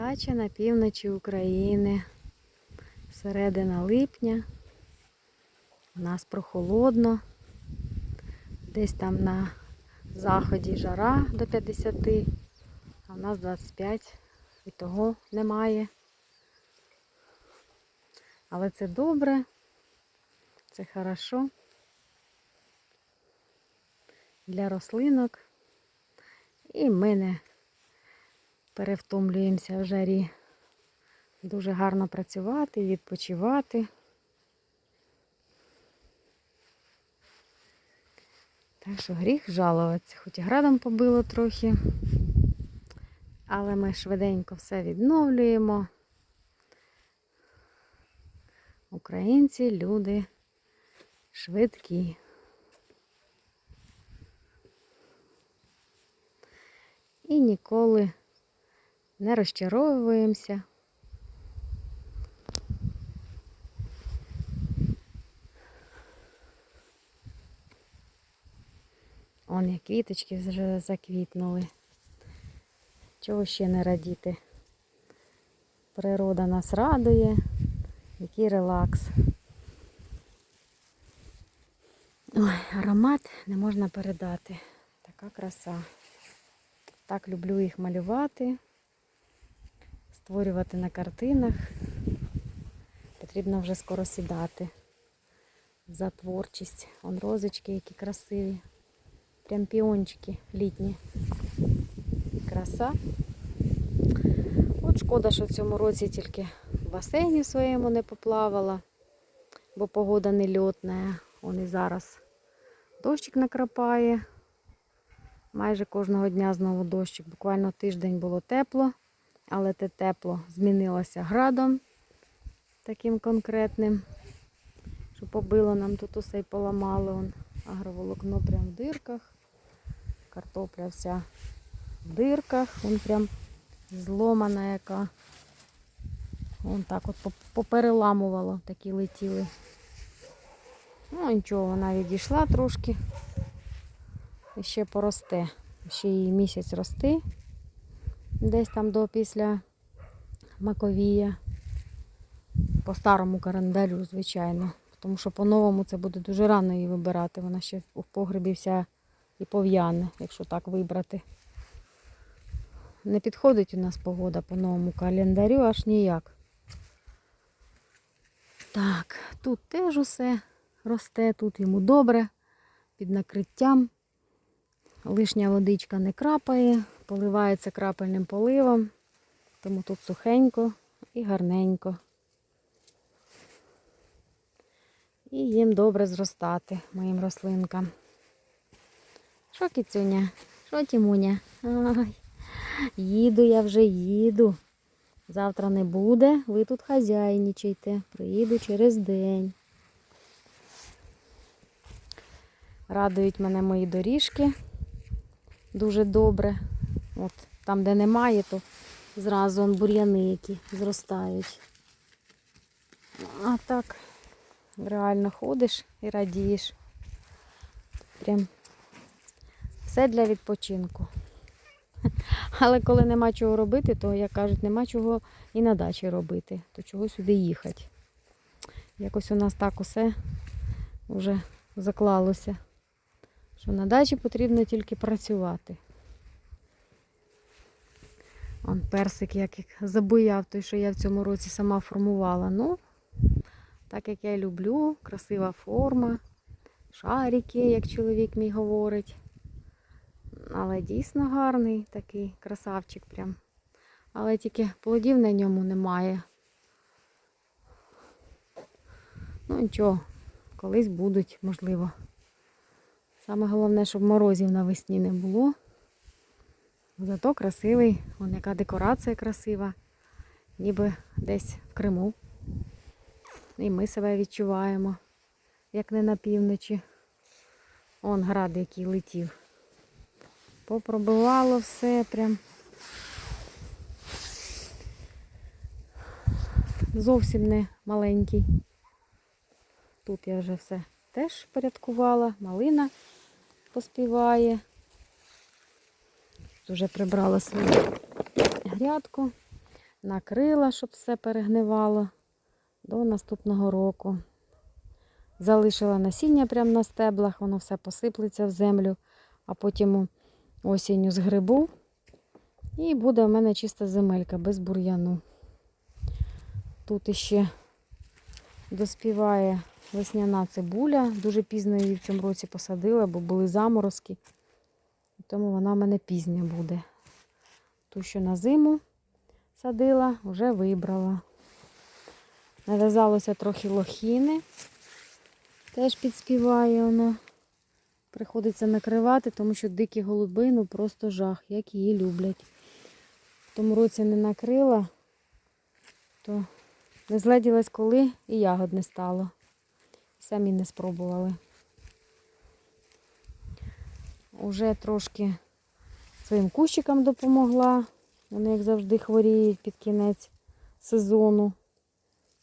Дача на півночі України. Середина липня. У нас прохолодно. Десь там на заході жара до 50, а в нас 25. І того немає. Але це добре, це хорошо для рослинок. І ми не перевтомлюємося в жарі. Дуже гарно працювати, відпочивати. Так що гріх жалуватися, хоч і градом побило трохи, але ми швиденько все відновлюємо. Українці люди швидкі. І ніколи не розчаровуємося. Он як квіточки вже заквітнули. Чого ще не радіти? Природа нас радує, який релакс. Ой, аромат не можна передати. Така краса. Так люблю їх малювати, створювати на картинах. Потрібно вже скоро сідати за творчість. Вон розочки, які красиві. Прям піончики літні. Краса. От шкода, що в цьому році тільки в басейні своєму не поплавала, бо погода не льотна. Он і зараз дощик накрапає. Майже кожного дня знову дощик. Буквально тиждень було тепло, але те тепло змінилося градом таким конкретним, що побило нам тут усе і поламало. Вон, агроволокно прям в дирках, картопля вся в дирках, вон прям зломана яка. Вон так от попереламувало, такі летіли. Ну нічого, вона відійшла трошки. І ще поросте. Ще її місяць рости. Десь там до після Маковія. По старому календарю, звичайно. Тому що по-новому це буде дуже рано її вибирати. Вона ще в погребі вся і пов'яне, якщо так вибрати. Не підходить у нас погода по новому календарю аж ніяк. Так, тут теж усе росте, тут йому добре, під накриттям. Лишня водичка не крапає, поливається крапельним поливом, тому тут сухенько і гарненько. І їм добре зростати, моїм рослинкам. Що, кіцюня? Що, Тімуня? Ай, їду я вже їду. Завтра не буде, ви тут хазяйничайте. Приїду через день. Радують мене мої доріжки дуже добре. От там, де немає, то зразу он бур'яни, які зростають. А так реально ходиш і радієш. Прям все для відпочинку. Але коли нема чого робити, то, як кажуть, нема чого і на дачі робити, то чого сюди їхати. Якось у нас так усе вже заклалося що на дачі потрібно тільки працювати. Он персик як забояв той, що я в цьому році сама формувала. Ну, так як я люблю, красива форма, шарики, як чоловік мій говорить. Але дійсно гарний такий красавчик прям. Але тільки плодів на ньому немає. Ну нічого, колись будуть, можливо. Саме головне, щоб морозів навесні не було. Зато красивий, вон яка декорація красива, ніби десь в Криму. І ми себе відчуваємо, як не на півночі. Он град, який летів. Попробивало все прям. Зовсім не маленький. Тут я вже все теж порядкувала, малина поспіває. Тут Вже прибрала свою грядку. накрила, щоб все перегнивало до наступного року. Залишила насіння прямо на стеблах, воно все посиплеться в землю, а потім осінню згребу. І буде у мене чиста земелька без бур'яну. Тут іще доспіває весняна цибуля. Дуже пізно її в цьому році посадила, бо були заморозки. Тому вона в мене пізня буде. Ту, що на зиму садила, вже вибрала. Нав'язалося трохи лохіни. Теж підспіває воно. Приходиться накривати, тому що дикі голуби, ну просто жах, як її люблять. В тому році не накрила, то не зледілась коли і ягод не стало. Самі не спробували. Уже трошки своїм кущикам допомогла. Вони, як завжди, хворіють під кінець сезону.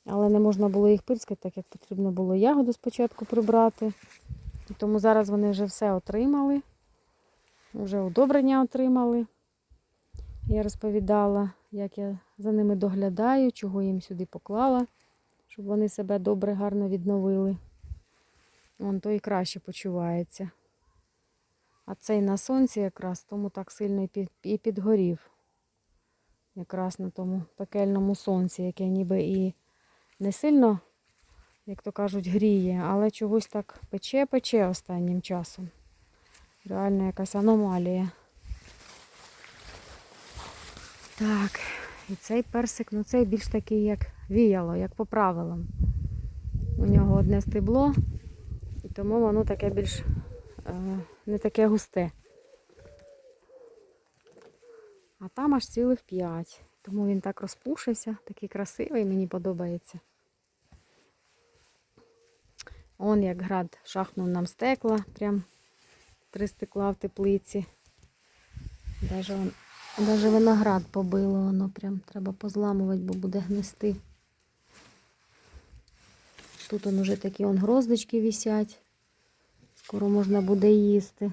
Але не можна було їх пирскати, так як потрібно було ягоду спочатку прибрати. І тому зараз вони вже все отримали. Вже удобрення отримали. Я розповідала, як я за ними доглядаю, чого їм сюди поклала, щоб вони себе добре, гарно відновили. Вон той краще почувається. А цей на сонці якраз тому так сильно і підгорів. Якраз на тому пекельному сонці, яке ніби і не сильно, як то кажуть, гріє, але чогось так пече-пече останнім часом. Реально якась аномалія. Так, і цей персик, ну цей більш такий, як віяло, як по правилам. У нього одне стебло, тому воно таке більш е, не таке густе. А там аж цілих п'ять. Тому він так розпушився, такий красивий, мені подобається. Он як град шахнув нам стекла, прям три стекла в теплиці. Даже виноград побило, воно прям треба позламувати, бо буде гнести. Тут он уже такі он гроздочки висять. Скоро можна буде їсти.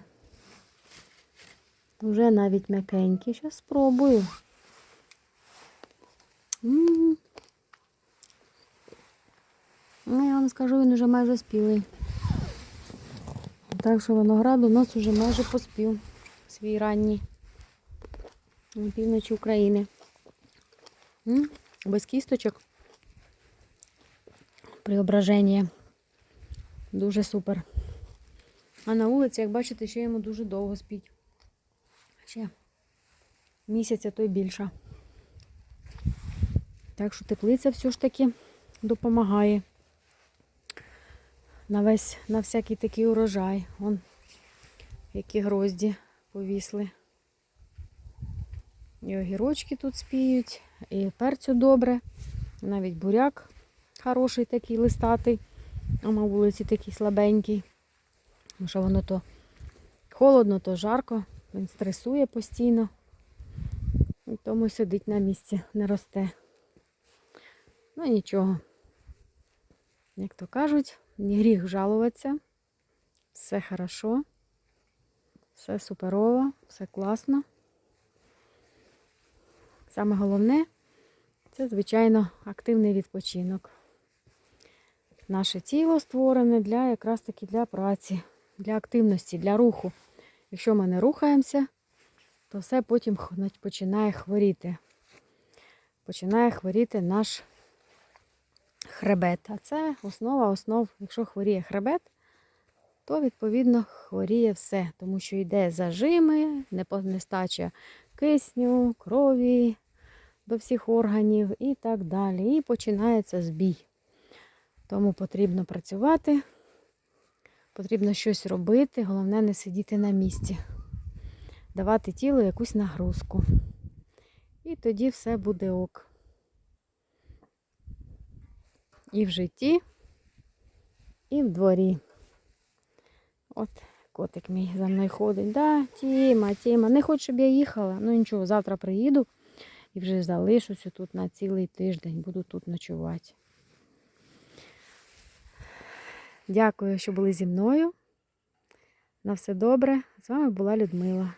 Уже навіть м'якенькі. Зараз спробую. Ну, я вам скажу, він уже майже спілий. Так що виноград у нас уже майже поспів. Свій ранній. На півночі України. М, Без кісточок. Преображення. Дуже супер. А на вулиці, як бачите, ще йому дуже довго спіть. Ще місяця, то й більше. Так що теплиця все ж таки допомагає. На весь, на всякий такий урожай. Вон, які грозді повісли. І огірочки тут спіють, і перцю добре. Навіть буряк хороший такий листатий, а на вулиці такий слабенький. Тому що воно то холодно, то жарко, він стресує постійно. І тому сидить на місці, не росте. Ну нічого. Як то кажуть, не гріх жалуватися. Все хорошо, все суперово, все класно. Саме головне це, звичайно, активний відпочинок. Наше тіло створене для якраз таки для праці, для активності, для руху. Якщо ми не рухаємося, то все потім починає хворіти. Починає хворіти наш хребет. А це основа основ. Якщо хворіє хребет, то відповідно хворіє все, тому що йде зажими, нестача кисню, крові до всіх органів і так далі. І починається збій. Тому потрібно працювати, потрібно щось робити, головне не сидіти на місці, давати тілу якусь нагрузку. І тоді все буде ок. І в житті, і в дворі. От котик мій за мною ходить. Да, Тіма, Тіма, не хоче, щоб я їхала. Ну нічого, завтра приїду і вже залишуся тут на цілий тиждень, буду тут ночувати. Дякую, що були зі мною. На все добре. З вами була Людмила.